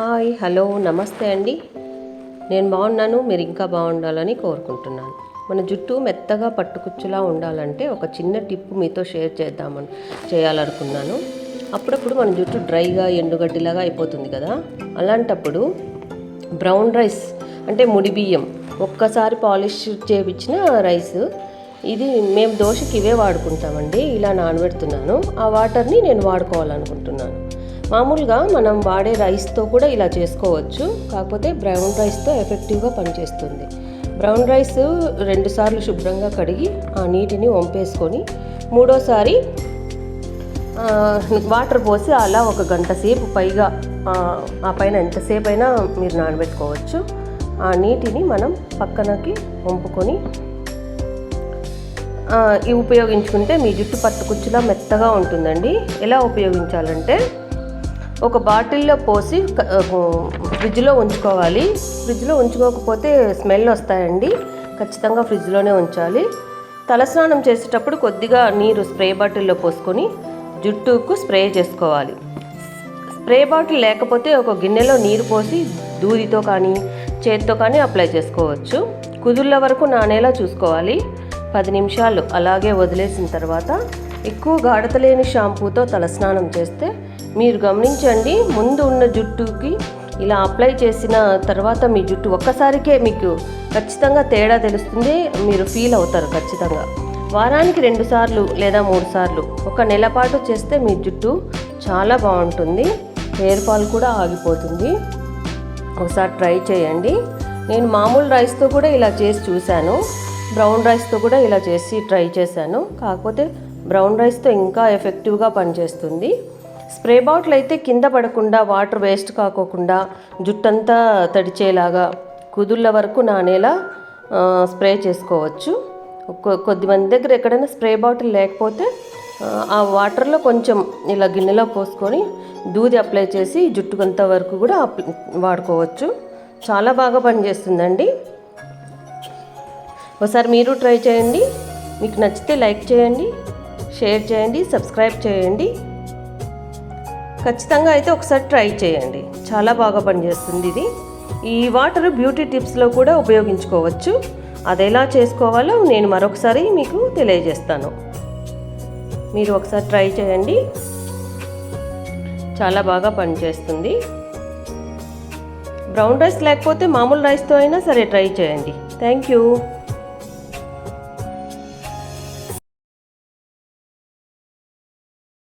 Hi hello నమస్తే అండి. నేను బాగున్నాను మీరు ఇంకా బాగుండాలని కోరుకుంటున్నాను. మన జుట్టు మెత్తగా పట్టుకుచ్చులా ఉండాలంటే ఒక చిన్న టిప్ మీతో షేర్ చేద్దామని చేయాలనుకున్నాను. అప్పుడప్పుడు మన జుట్టు డ్రైగా ఎండుగడ్డిలాగా అయిపోతుంది కదా. అలాంటప్పుడు బ్రౌన్ రైస్ అంటే ముడి బియ్యం ఒక్కసారి పాలిష్ చేయించిన రైస్ ఇది మేము దోశకి ఇవే వాడుకుంటామండి. ఇలా నానబెడుతున్నాను. ఆ వాటర్ని నేను వాడుకోవాలనుకుంటున్నాను. మామూలుగా మనం వాడే రైస్తో కూడా ఇలా చేసుకోవచ్చు. కాకపోతే బ్రౌన్ రైస్తో ఎఫెక్టివ్గా పనిచేస్తుంది. బ్రౌన్ రైస్ రెండుసార్లు శుభ్రంగా కడిగి ఆ నీటిని వంపేసుకొని మూడోసారి వాటర్ పోసి అలా ఒక గంట సేపు పైగా ఆ, పైన ఎంతసేపు అయినా మీరు నానబెట్టుకోవచ్చు. ఆ నీటిని మనం పక్కనకి వంపుకొని ఇవి ఉపయోగించుకుంటే మీ జుట్టు పట్టుకుచ్చులా మెత్తగా ఉంటుందండి. ఎలా ఉపయోగించాలంటే ఒక బాటిల్లో పోసి ఫ్రిడ్జ్లో ఉంచుకోవాలి. ఫ్రిడ్జ్లో ఉంచుకోకపోతే స్మెల్ వస్తాయండి. ఖచ్చితంగా ఫ్రిడ్జ్లోనే ఉంచాలి. తలస్నానం చేసేటప్పుడు కొద్దిగా నీరు స్ప్రే బాటిల్లో పోసుకొని జుట్టుకు స్ప్రే చేసుకోవాలి. స్ప్రే బాటిల్ లేకపోతే ఒక గిన్నెలో నీరు పోసి దూదితో కానీ చేతితో కానీ అప్లై చేసుకోవచ్చు. కుదుళ్ళ వరకు నానేలా చూసుకోవాలి. పది నిమిషాలు అలాగే వదిలేసిన తర్వాత ఎక్కువ గాఢత లేని షాంపూతో తలస్నానం చేస్తే మీరు గమనించండి ముందు ఉన్న జుట్టుకి ఇలా అప్లై చేసిన తర్వాత మీ జుట్టు ఒక్కసారికే మీకు ఖచ్చితంగా తేడా తెలుస్తుంది మీరు ఫీల్ అవుతారు ఖచ్చితంగా. వారానికి రెండు సార్లు లేదా మూడు సార్లు ఒక నెల పాటు చేస్తే మీ జుట్టు చాలా బాగుంటుంది హెయిర్ ఫాల్ కూడా ఆగిపోతుంది. ఒకసారి ట్రై చేయండి. నేను మామూలు రైస్తో కూడా ఇలా చేసి చూశాను బ్రౌన్ రైస్తో కూడా ఇలా చేసి ట్రై చేశాను. కాకపోతే బ్రౌన్ రైస్తో ఇంకా ఎఫెక్టివ్గా పనిచేస్తుంది. స్ప్రే బాటిల్ అయితే కింద పడకుండా వాటర్ వేస్ట్ కాకోకుండా జుట్టంతా తడిచేలాగా కుదుళ్ళ వరకు నానేలా స్ప్రే చేసుకోవచ్చు. కొద్దిమంది దగ్గర ఎక్కడైనా స్ప్రే బాటిల్ లేకపోతే ఆ, వాటర్లో కొంచెం ఇలా గిన్నెలో పోసుకొని దూది అప్లై చేసి జుట్టుకంత వరకు కూడా అప్- వాడుకోవచ్చు. చాలా బాగా పనిచేస్తుందండి. ఒకసారి మీరు ట్రై చేయండి. మీకు నచ్చితే లైక్ చేయండి షేర్ చేయండి సబ్స్క్రైబ్ చేయండి. ఖచ్చితంగా అయితే ఒకసారి ట్రై చేయండి. చాలా బాగా పనిచేస్తుంది ఇది. ఈ వాటర్ బ్యూటీ టిప్స్లో కూడా ఉపయోగించుకోవచ్చు. అది ఎలా చేసుకోవాలో నేను మరొకసారి మీకు తెలియజేస్తాను. మీరు ఒకసారి ట్రై చేయండి. చాలా బాగా పనిచేస్తుంది. బ్రౌన్ రైస్ లేకపోతే మామూలు రైస్తో అయినా సరే ట్రై చేయండి. Thank you.